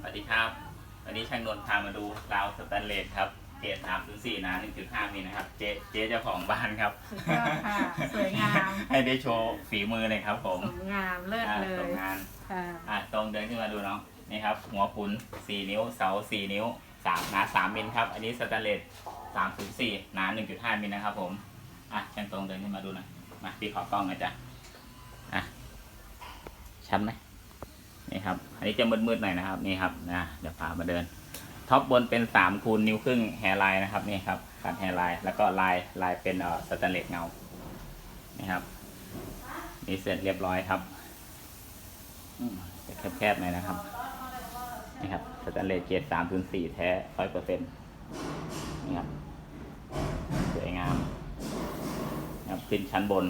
สวัสดีครับ วันนี้ช่างนนท์พามาดูราวสแตนเลสครับเกรด3 0 4นะ1.5มิลนะครับ เจ๊เจ๊เจ้าของบ้านครับ สุดยอดค่ะ สวยงาม ให้ได้โชว์ฝีมือเลยครับ ผมสมงามเลิศอ่าเลตรยงงานค่ะอะตรงเดินขึ้นมาดูเนาะนี่ครับ หัวพุน4นิ้ว เสา4นิ้ว3หนา3มิลครับ อันนี้สแตนเลส304หนา1.5มิลนะครับ ผมอะช่างตรงเดินขึ้นมาดูหน่อยมาพี่ขอกล้องหน่อยจ้ะอะชัดไหม นี่ครับ อันนี้จะมืดๆหน่อยนะครับนี่ครับนะเดี๋ยวพามาเดิน ท็อปบนเป็น3คูณนิ้วครึ่งแฮร์ไลน์นะครับนี่ครับตัดแฮร์ไลน์แล้วก็ลายลายเป็นเอ่อสแตนเลสเงานี่ครับนี่เสร็จเรียบร้อยครับจะแคบๆหน่อยนะครับนี่ครับสแตนเลสเกรด3คูณ4แท้ร้อยเปอร์เซ็นต์นี่ครับสวยงามนะครับขึ้นชั้นบน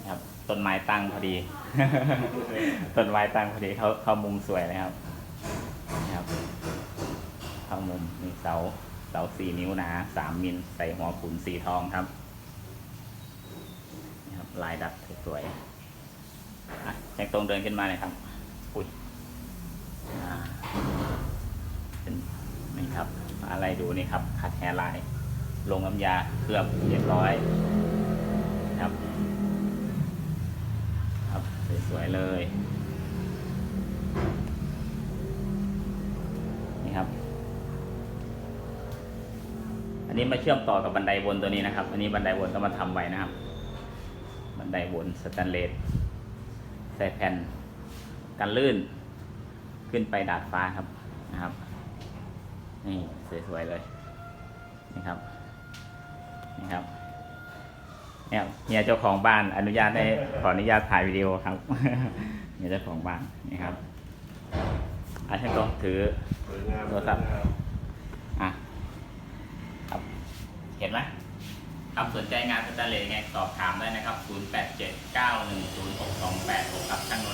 นะครับ ต้นไม้ตั้งพอดี ต้นไม้ตั้งพอดีเขาเข้ามุมสวยนะครับนะครับเข้ามุมมีเสาเสาสี่นิ้วหนาสามมิลใส่หัวขุนสีทองครับนะครับ ลายดัดสวยๆอะแจ็คตรงเดินขึ้นมาเลยครับ อุ้ยเป็นนี่ครับ อะไรดูนี่ครับขัดแฮร์ไลน์ลงน้ำยาเคลือบเรียบร้อยครับครับ วยเลย นี่ครับ อันนี้มาเชื่อมต่อกับบันไดวนตัวนี้นะครับ อันนี้บันไดวนก็มาทำไว้นะครับ บันไดวนสแตนเลสใส่แผ่นกันลื่น ขึ้นไปดาดฟ้าครับนะครับ นี่สวยๆเลย นี่ครับ นี่ครับ เนี่ยเฮียเจ้าของบ้านอนุญาตให้ขออนุญาตถ่ายวิดีโอครับเมียเจ้าของบ้านนี่ครับอาช่างตรงถือโทรศัพท์อะครับเห็นไหมครับสนใจงานสแตนเลสไงสอบถามได้นะครับ 0879106286 ครับช่างนน